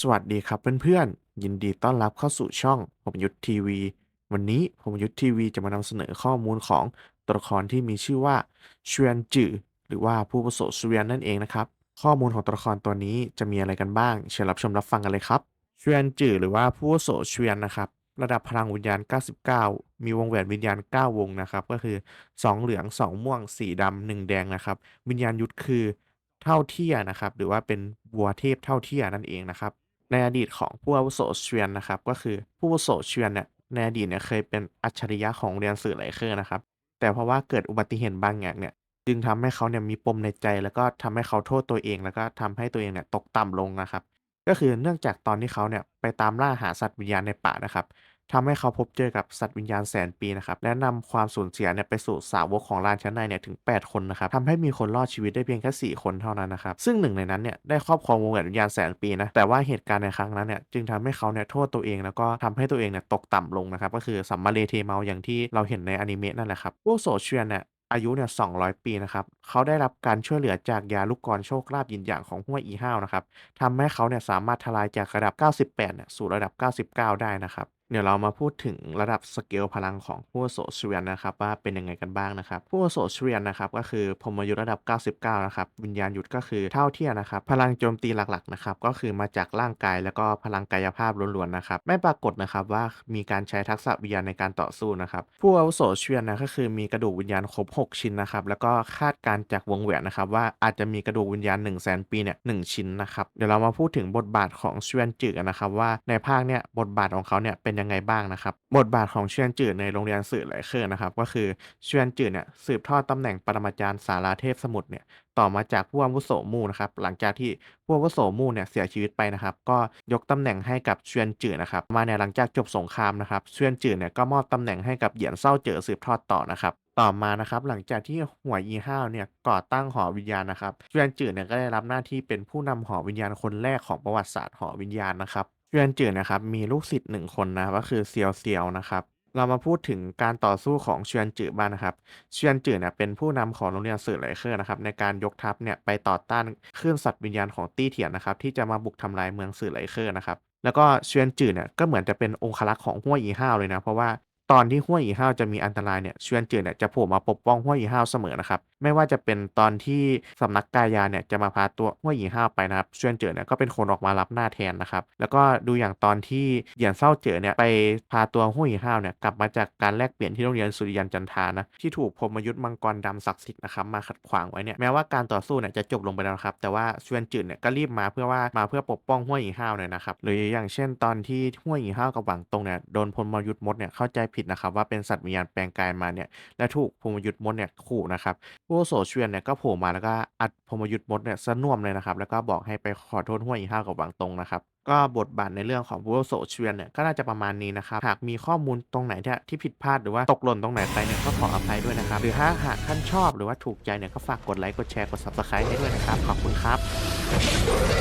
สวัสดีครับเพื่อนๆ ยินดีต้อนรับเข้าสู่ช่องผมยุทธทีวี วันนี้ผมยุทธทีวีจะมานำเสนอข้อมูลของตัวละครที่มีชื่อว่าเชวียนจือหรือว่าผู้ประสบเชวียนนั่นเองนะครับ ข้อมูลของตัวละครตัวนี้จะมีอะไรกันบ้าง เชิญรับชมรับฟังกันเลยครับเชวียนจือหรือว่าผู้ประสบเชวียนนะครับระดับพลังวิญญาณ 99 มีวงแหวนวิญญาณ 9 วงนะครับ ก็คือ 2 เหลือง 2 ม่วง 4 ดำ 1 แดงนะครับ วิญญาณยุทธคือ เท่าเทียนะครับ หรือว่าเป็นบัวเทพเท่าเทียนั่นเองนะครับ ในอดีตของผู้อาวุโสเชียนนะครับ ก็คือผู้อาวุโสเชียนเนี่ยในอดีตเนี่ยเคยเป็นอัจฉริยะของเรียนสื่อไหลเคอร์นะครับ แต่เพราะว่าเกิดอุบัติเหตุบางอย่างเนี่ย จึงทำให้เขาเนี่ยมีปมในใจ แล้วก็ทำให้เขาโทษตัวเอง แล้วก็ทำให้ตัวเองเนี่ยตกต่ำลงนะครับ ก็คือเนื่องจากตอนที่เขาเนี่ยไปตามล่าหาสัตว์วิญญาณในป่านะครับ ทำให้เขาพบเจอกับสัตว์วิญญาณแสนปีนะครับและนำความสูญเสียเนี่ยไปสู่สาวกของลานชั้นในเนี่ยถึง 8 คนนะครับทำให้มีคนรอดชีวิตได้เพียงแค่4คนเท่านั้นนะครับซึ่งหนึ่งในนั้นเนี่ยได้ครอบครองวงแหวนวิญญาณแสนปีนะแต่ว่าเหตุการณ์ในครั้งนั้นเนี่ยจึงทำให้เขาเนี่ยโทษตัวเองแล้วก็ทำให้ตัวเองเนี่ยตกต่ำลงนะครับก็คือสัมมาเลเทเมาอย่างที่เราเห็นในอนิเมะนั่นแหละครับพวกโซเชียนเนี่ยอายุเนี่ย200 ปีนะครับ เขาได้รับการช่วยเหลือจากยาลูกกรโชคลาภยินหยางของห้วยอีห้าวนะครับทำให้เขาเนี่ยสามารถทลายจากระดับ 98เนี่ยสู่ระดับ 99 ได้นะครับ เดี๋ยวเรามาพูดถึงระดับสเกลพลังของผู้อาวุโสเชวียนนะครับว่าเป็นยังไงกันบ้างนะครับผู้อาวุโสเชวียนนะครับก็คือพมยุทธระดับ 99 นะครับวิญญาณยุทธก็คือเท่าเทียนะครับพลังโจมตีหลักๆนะครับก็คือมาจากร่างกายแล้วก็พลังกายภาพล้วนๆนะครับไม่ปรากฏนะครับว่ามีการใช้ทักษะวิญญาณในการต่อสู้นะครับผู้อาวุโสเชวียนนะก็คือมีกระดูกวิญญาณครบ 6 ชิ้นนะครับแล้วก็คาดการจากวงแหวนนะครับว่าอาจจะมีกระดูกวิญญาณ 1 0 0 0 0แสนปีเนี่ยหชิ้นนะครับเดี๋ยวเรามาพูดถึงบทบาทของเชียนจือกันนะครับว่าในภาคเนี่ยบทบาทของเขาเนี่ยเป็นยังไงบ้างนะครับ บทบาทของเชียนจือในโรงเรียนสื่อไหลเคอร์นะครับ ก็คือเชียนจือเนี่ยสืบทอดตำแหน่งปรมาจารย์สาราเทพสมุทรเนี่ยต่อมาจากผู้อาวุโสมู่นะครับหลังจากที่ผู้อาวุโสมู่เนี่ยเสียชีวิตไปนะครับ ก็ยกตำแหน่งให้กับเชียนจือนะครับ มาในหลังจากจบสงครามนะครับเชียนจือเนี่ยก็มอบตำแหน่งให้กับเหยียนเศร้าเจ๋อสืบทอดต่อนะครับต่อมานะครับหลังจากที่หัวอีห้าวเนี่ยก่อตั้งหอวิญญาณนะครับเชียนจือเนี่ยก็ได้รับหน้าที่เป็นผู้นำหอวิญญาณคนแรกของประวัติศาสตร์หอวิญญาณนะครับ เชวียนจือนะครับมีลูกศิษย์หนึ่งคนนะครับก็คือเซียวเซียวนะครับ เรามาพูดถึงการต่อสู้ของเชียนจือบ้างนะครับเชียนจือเนี่ยเป็นผู้นำของโรงเรียนสื่อไหลเคอร์นะครับในการยกทัพเนี่ยไปต่อต้านคลื่นสัตว์วิญญาณของตี้เถียนนะครับที่จะมาบุกทำลายเมืองสื่อไหลเคอร์นะครับแล้วก็เชียนจือเนี่ยก็เหมือนจะเป็นองครักษ์ของห้วยอีห้าวเลยนะเพราะว่า ตอนที่ห้วยอีห้าวจะมีอันตรายเนี่ยเชวียนจือเนี่ยจะโผล่มาปกป้องห้วยอีห้าวเสมอนะครับไม่ว่าจะเป็นตอนที่สำนักกายาเนี่ยจะมาพาตัวห้วยอีห้าวไปนะครับเชวียนจือเนี่ยก็เป็นคนออกมารับหน้าแทนนะครับแล้วก็ดูอย่างตอนที่เหยียนเศร้าเจ๋อเนี่ยไปพาตัวห้วยอีห้าวเนี่ยกลับมาจากการแลกเปลี่ยนที่โรงเรียนสุริยันจันทานะที่ถูกพรมยุทธ์มังกรดำศักดิ์สิทธิ์นะครับมาขัดขวางไว้เนี่ยแม้ว่าการต่อสู้เนี่ยจะจบลงไปแล้วครับแต่ว่าเชวียนจือเนี่ยก็รีบมาเพื่อว่ามาเพื่อปกป้องห้วยอีห้าวเนี่ยนะครับหรืออย่างเช่น ตอนที่ห้วยอีห้าวกับหวังตงเนี่ยโดนพรหมยุทธ์มดเนี่ยเข้าใจผดนะครับว่าเป็นสัตว์วิญญาณแปลงกายมาเนี่ยและถูกพมยุทธ์มดเนี่ยขู่นะครับผู้อาวุโสเชียนเนี่ยก็โผล่มาแล้วก็อัดพมยุทธ์มดเนี่ยซะน่วมเลยนะครับแล้วก็บอกให้ไปขอโทษห้วยอีห้ากับหวังตงนะครับก็บทบาทในเรื่องของผู้อาวุโสเชียนเนี่ยก็น่าจะประมาณนี้นะครับหากมีข้อมูลตรงไหนที่ที่ผิดพลาดหรือว่าตกหล่นตรงไหนไปเนี่ยก็ขออภัยด้วยนะครับหรือถ้าหากท่านชอบหรือว่าถูกใจเนี่ยก็ฝากกดไลค์กดแชร์กด subscribe ให้ด้วยนะครับขอบคุณครับ